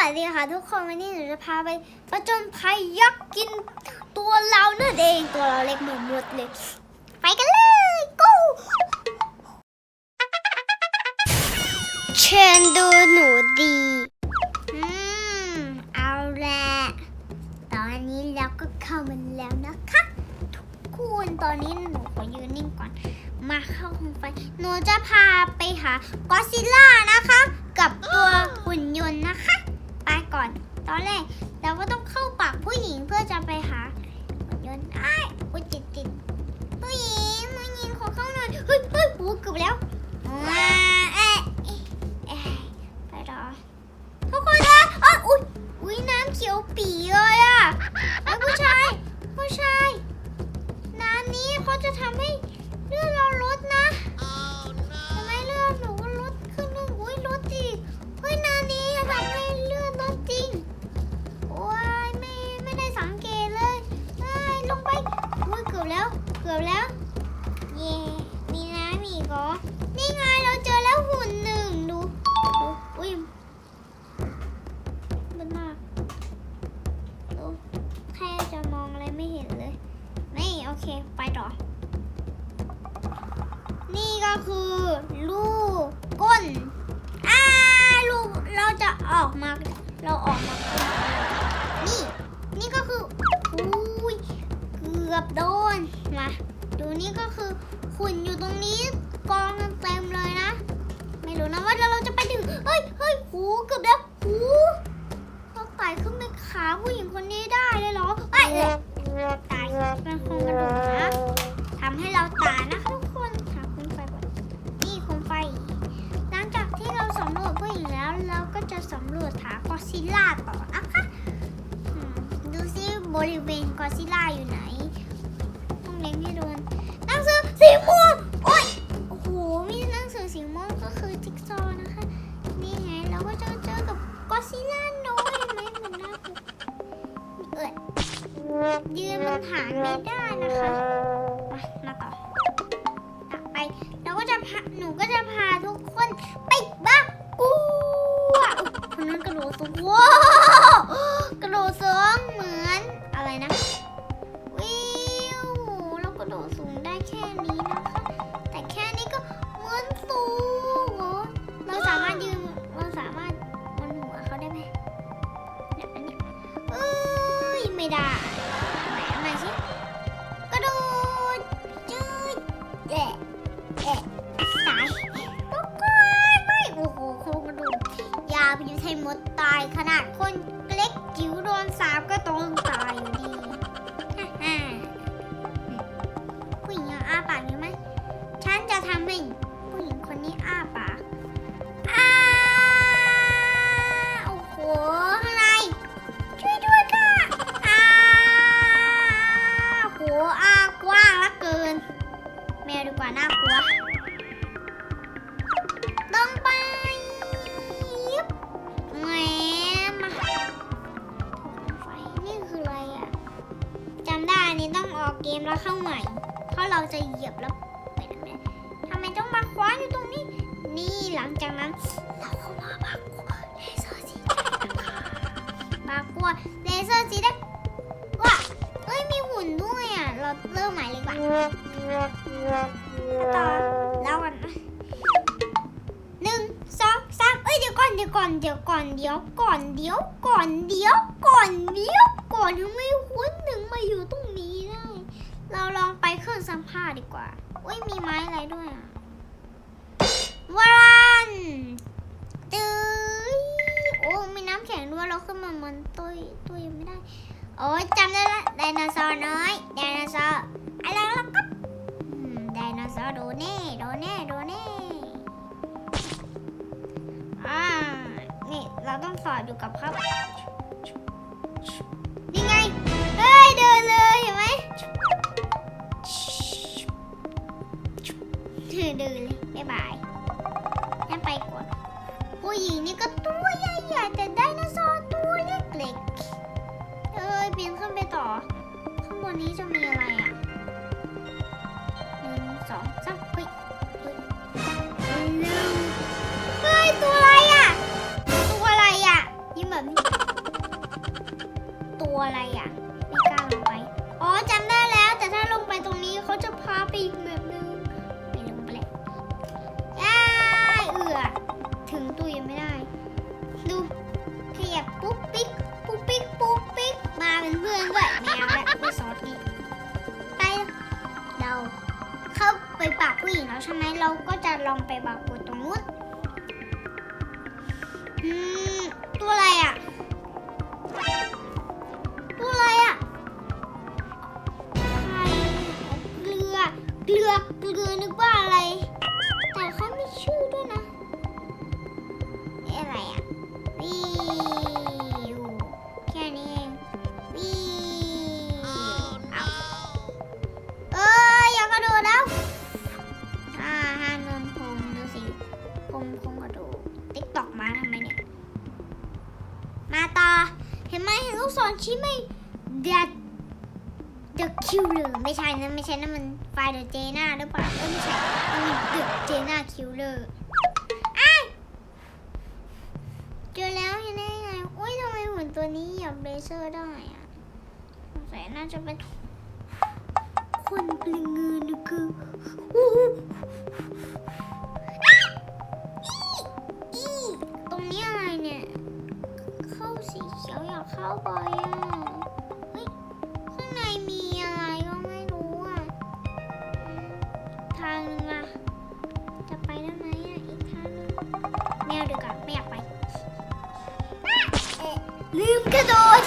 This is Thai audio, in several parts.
วัสดีค่ะทุกคนวันนี้หนูจะพาไปประจนภัยยักษ์กินตัวเรานั่นเองตัวเราเล็กเหมือนมดเลย ไปกันเลยกูเชิญดูหนูดีอืมเอาละตอนนี้เราก็เข้ามาแล้วนะคะทุกคนตอนนี้หนูขอยืนนิ่งก่อน มาเข้าห้องไฟหนูจะพาไปหากอซิล่านะคะ กับตัวหุ่นยนต์นะคะ ไปก่อน ตอนแรกเราก็ต้องเข้าปากผู้หญิงเพื่อจะไปหาหุ่นยนต์ไอ้ายอุ้ยติดติดผู้หญิงผู้หญิงขอเข้าหน่อยเฮ้ยเฮ้ยปูเกือบแล้วอ่าเอ๊ะเอ๊ะเอ๊ะไปรอทุกคนนะอ้ยอุ้ยอุ้ยน้ำเขียวปีเลยอะไอ้ผู้ชายผู้ชายน้ำนี้เขาจะทำให้เลือดเราลดนะ แล้ว เกือบแล้ว เย่มีน้ำอีกเหรอ นี่ไง อบโดนมาดูนี่ก็คือขุ่นอยู่ตรงนี้กองเต็มเลยนะ ไม่รู้นะว่าเราจะไปถึงเฮ้ยเฮ้ยหูเกือบแล้วหูเราไต่ขึ้นไปขาผู้หญิงคนนี้ได้เลยเหรอไอ้ยเอ้ยตายเป็นโครงกระดูกนะทำให้เราตายนะคะทุกคนหาโคมไฟก่อนนี่โคมไฟหลังจากที่เราสำรวจผู้หญิงแล้ว เราก็จะสำรวจหากอซิล่าต่อนะคะดูซิบริเวณกอซิล่าอยู่ไหน เล็งให้โดนหนังสือสีม่วงโอ้ยโอ้โหมีหนังสือสีม่วงก็คือจิ๊กซอว์นะคะ นี่ไงเราก็จะเจอกับกอซิลล่าน้อยเห็นไหมมันน่ากลัวเอ้ยยืนบนฐานไม่ได้นะคะมามาต่อต่อไปเราก็จะพาหนูก็จะพาทุกคนไปบ้ากูอะคนนั้นกระโดดสูงว้าว ยาวไปอยู่ไทยมดตายขนาดคนเล็กจิ๋วโดนสาบก็ต้องตายอยู่ดีผู้หญิงยังอ้าปากอยู่ไหม ฉันจะทำให้ผู้หญิงคนนี้อ้า เกมแล้วเข้าใหม่ เพราะเราจะเหยียบแล้วไปทำไมทำไมต้องมาคว้าอยู่ตรงนี้ นี่หลังจากนั้นเราก็มาปากัวเลเซอร์สีแดงนะคะปากัวเลเซอร์สีแดงว้าเอ้ยมีหุ่นด้วยอะ เราเริ่มใหม่เลยกว่าต่อแล้วกันนะหนึ่งสองสามเอ้ยเดี๋ยวก่อนเดี๋ยวก่อนเดี๋ยวก่อนเดี๋ยวก่อนเดี๋ยวก่อนเดี๋ยวก่อนเดี๋ยวก่อนทำไมหุ่นหนึ่งมาอยู่ตรง เราลองไปเครื่องซักผ้าดีกว่า อุ้ยมีไม้อะไรด้วยอะวรันตื้อโอ้มีน้ำแข็งด้วยเราขึ้นมามันตุ้ยตุ้ยยังไม่ได้ โอ้ยจำได้ละไดโนเสาร์น้อยไดโนเสาร์อะไรล่ะครับไดโนเสาร์โดเน่โดเน่โดเน่อ่านี่เราต้องสอดอยู่กับครับ ใช่ไหมเราก็จะลองไปบาร์โตรงนู้นตัวอะไรอะ ตัวอะไรอะเกลือ เกลือ เกลือนึกว่าอะไร ของชิไม่เดด The Killer ไม่ใช่นะไม่ใช่นะมันไฟเดอะเจน่าหรือเปล่าไม่ใช่มันเดอะเจน่าคิวเลอร์อเจอแล้วเห็ไยังไงอุ้ยทำไมหุ่นตัวนี้หยับเลเซอร์ได้อะสงสัยน่าจะเป็นคนเป็งเงินคืออู้ เดี๋ยวอยากเข้าไปอะ เฮ้ย ข้างในมีอะไรก็ไม่รู้อะ ทางนึงอะ จะไปได้ไหมอะ อีกทางนึงแมวดีกว่าไม่อยากไป ลืมกระโดด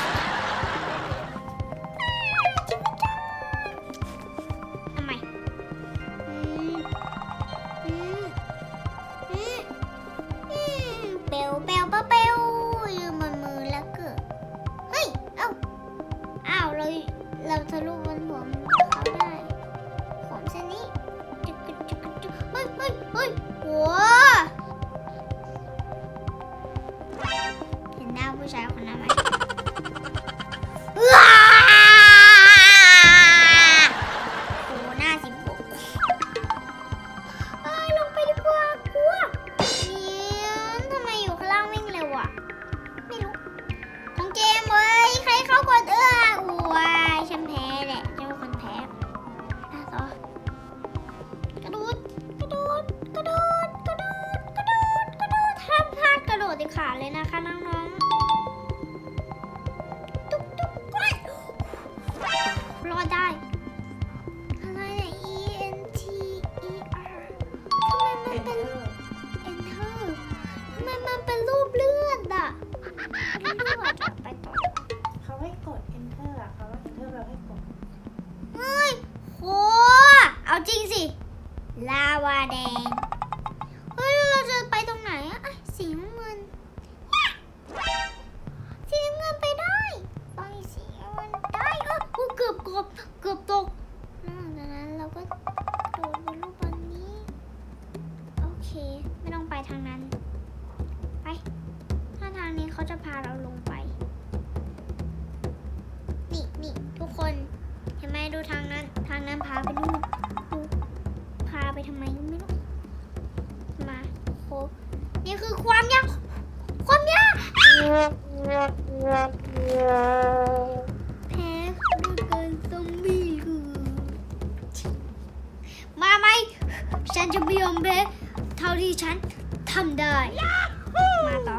นี่คือความยาก ความยากแพ้เกินซอมบี้คือ มาไหม ฉันจะไม่ยอมแพ้เท่าที่ฉันทำได้ มาต่อ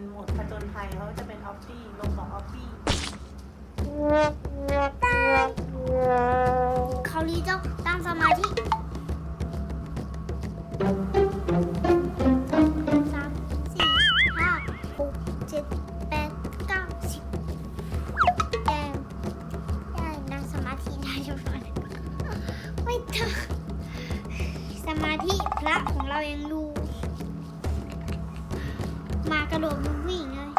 ็นหมวดผจญภัยเขาจะเป็นออฟฟี่ลงของออฟฟี่เขาวนี้กจังสมาธิสามสี่ห้าหกเจ็ดแปดเก้าสิบแดงแดงนั่งสมาธิได้ทุกคนไม่เถอะสมาธิพระของเรายังดู มากระโดดมุมวิ่งเลย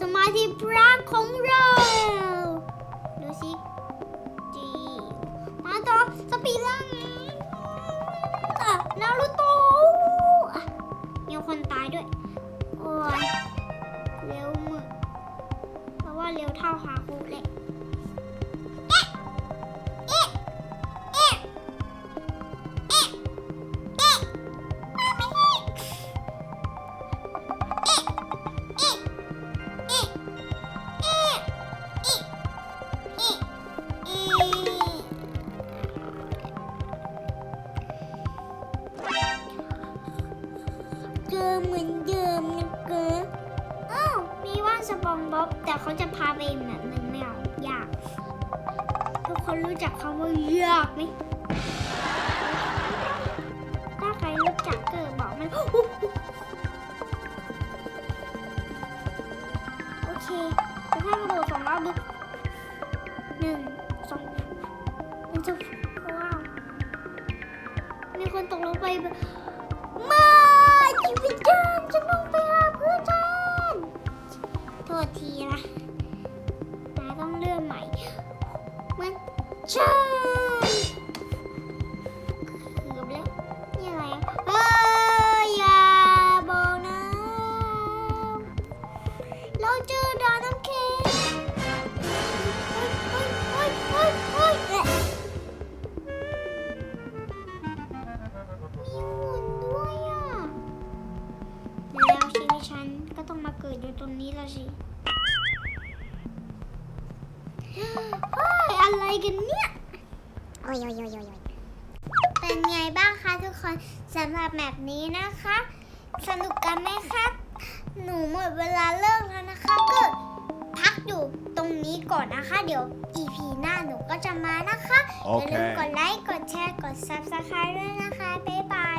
สมาธิพระของเราดูสิจีมาต่อสปีดล่างอะนารูโตะมีคนตายด้วย โอ้ยเร็วมึกเพราะว่าเร็วเท่าหาคูเลย เจอเหมือนเดิมนะเก๋อ้าวมีว่านสปองบ๊อบแต่เขาจะพาไปอีกแบบหนึ่งไม่เอายาก ทุกคนรู้จักคำว่ายากไหมถ้าใครรู้จักเกิดบอกมัน โอเคแล้วถ้ากระโดดสองรอบดูหนึ่งสองมันจะว้าวมีคนตกลงไปแบ บไม่ชีวิตฉันฉันต้องไปหาเพื่อนฉันโทษทีนะนาต้องเลื่อนใหม่มันฉันเสิเฮ้ยอะไรกันเนี่ยโอ้ยโอ้ยโอ้ยโอ้ยโอ้ยเป็นไงบ้างคะทุกคนสำหรับแบบนี้นะคะ สนุกกันไหมคะหนูหมดเวลาเลิกแล้วนะคะก็พักอยู่ตรงนี้ก่อนนะคะ เดี๋ยว EP หน้าหนูก็จะมานะคะอย่าลืมกดไลค์กดแชร์กด Subscribe ด้วยนะคะบ๊ายบาย